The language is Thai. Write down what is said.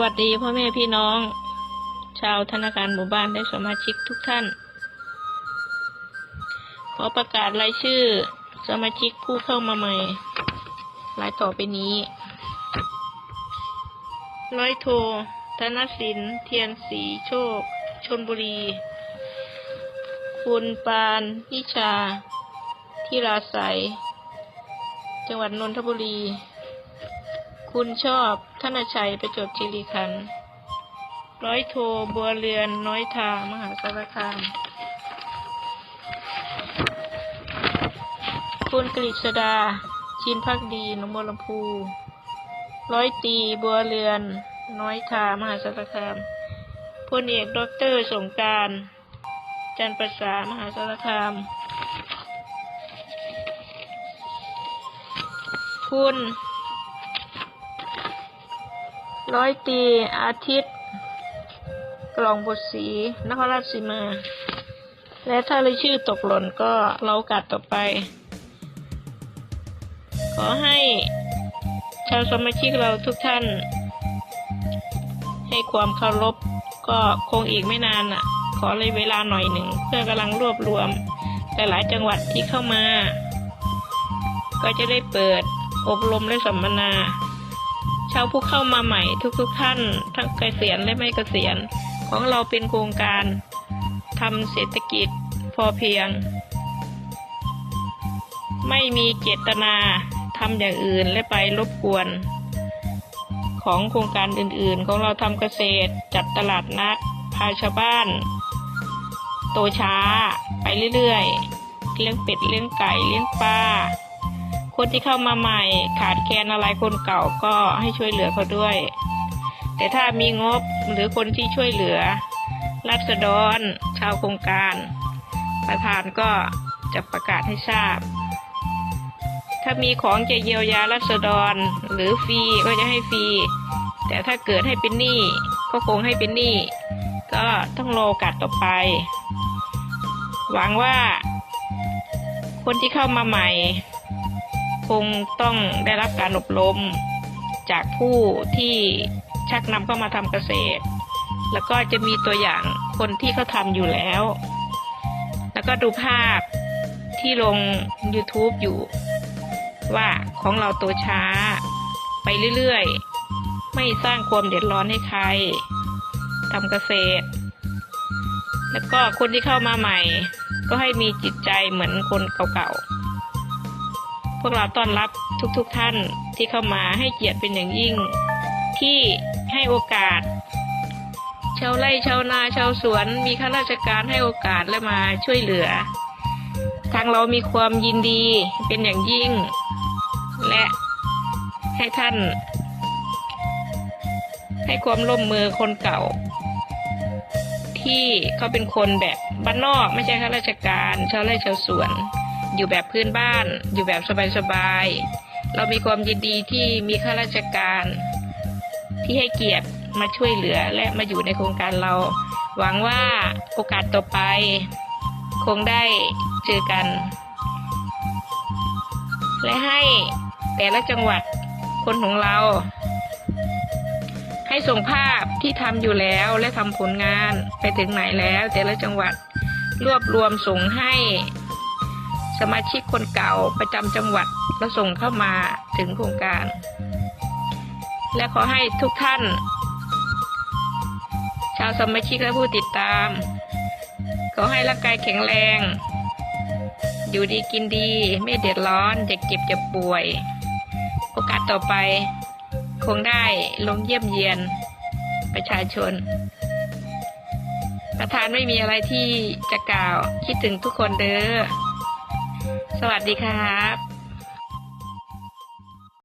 วัสดีพ่อแม่พี่น้อง ชาวธนาคารหมู่บ้านและสมาชิกทุกท่าน ขอประกาศรายชื่อ สมาชิกผู้เข้ามาใหม่รายต่อไปนี้ ร้อยโทธนสินเทียนสีโชค ชนบุรี คุณปานนิชา ที่ราศัย จังหวัดนนทบุรี คุณชอบธนชัยประจวบคีรีขันธ์ร้อยโทบัวเรือนน้อยทามหาสารคาม คุณกฤษดา ชินพักดีหนองบัวลำพู ร้อยตีบัวเรือน น้อยทามหาสารคามพลเอกด็อกเตอร์สงการ จันประสามหาสารคาม คุณ ร้อยตีอาทิตย์ กล่องบทสีนครราชสีมา และถ้ารายชื่อตกหล่นก็เรากาสต่อไป ขอให้ชาวสมาชิกเราทุกท่าน ให้ความเคารพก็คงอีกไม่นานอะ ขอเลยเวลาหน่อยหนึ่งเพื่อกำลังรวบรวมแต่หลายจังหวัดที่เข้ามา ก็จะได้เปิดอบรมและสัมมนา ชาวผู้เข้ามาใหม่ทุกๆท่าน ทั้งเกษียณและไม่เกษียณ ของเราเป็นโครงการทำเศรษฐกิจพอเพียง ไม่มีเจตนาทำอย่างอื่นและไปรบกวน ของโครงการอื่นๆ ของเราทำเกษตรจัดตลาดนัดพาชาวบ้าน โตช้าไปเรื่อยๆ เลี้ยงเป็ดเลี้ยงไก่เลี้ยงปลา คนที่เข้ามาใหม่ขาดแคลนอะไรคนเก่าก็ให้ช่วยเหลือเขาด้วย แต่ถ้ามีงบหรือคนที่ช่วยเหลือรัษฎรชาวโครงการ ประธานก็จะประกาศให้ทราบ ถ้ามีของจะเยียวยารัษฎรหรือฟรีก็จะให้ฟรี แต่ถ้าเกิดให้เป็นหนี้ก็คงให้เป็นหนี้ก็ต้องรอกาสต่อไป หวังว่า คนที่เข้ามาใหม่ งต้องได้รับการอบรม จากผู้ที่ชักนำเข้ามาทำเกษตร แล้วก็จะมีตัวอย่างคนที่เขาทำอยู่แล้ว แล้วก็ดูภาพที่ลง YouTube อยู่ ว่าของเราตัวช้า ไปเรื่อยๆ ไม่สร้างความเดือดร้อนให้ใครทำเกษตร แล้วก็คนที่เข้ามาใหม่ ก็ให้มีจิตใจเหมือนคนเก่าๆ พวกเราต้อนรับทุกๆทท่านที่เข้ามาให้เกียรติเป็นอย่างยิ่ง ที่ให้โอกาส ชาวไร่ชาวนาชาวสวน มีข้าราชการให้โอกาสและมาช่วยเหลือ ทางเรามีความยินดีเป็นอย่างยิ่ง และให้ท่าน ให้ความร่วมมือคนเก่า ที่เขาเป็นคนแบบบ้านนอกไม่ใช่ข้าราชการ ชาวไร่ชาวสวน อยู่แบบพื้นบ้าน อยู่แบบสบายๆ เรามีความยินดีที่มีข้าราชการ ที่ให้เกียรติมาช่วยเหลือและมาอยู่ในโครงการเรา หวังว่าโอกาสต่อไป คงได้เจอกัน และให้แต่ละจังหวัดคนของเรา ให้ส่งภาพที่ทำอยู่แล้วและทำผลงานไปถึงไหนแล้วแต่ละจังหวัดรวบรวมส่งให้ สมาชิกคนเก่าประจำจังหวัดแล้วส่งเข้ามาถึงโครงการ และขอให้ทุกท่าน ชาวสมาชิกและผู้ติดตาม ขอให้ร่างกายแข็งแรง อยู่ดีกินดีไม่เดือดร้อนจะเก็บจะป่วย โอกาสต่อไป คงได้ลงเยี่ยมเยียนประชาชนประธานไม่มีอะไรที่จะกล่าวคิดถึงทุกคนเด้อ สวัสดีครับ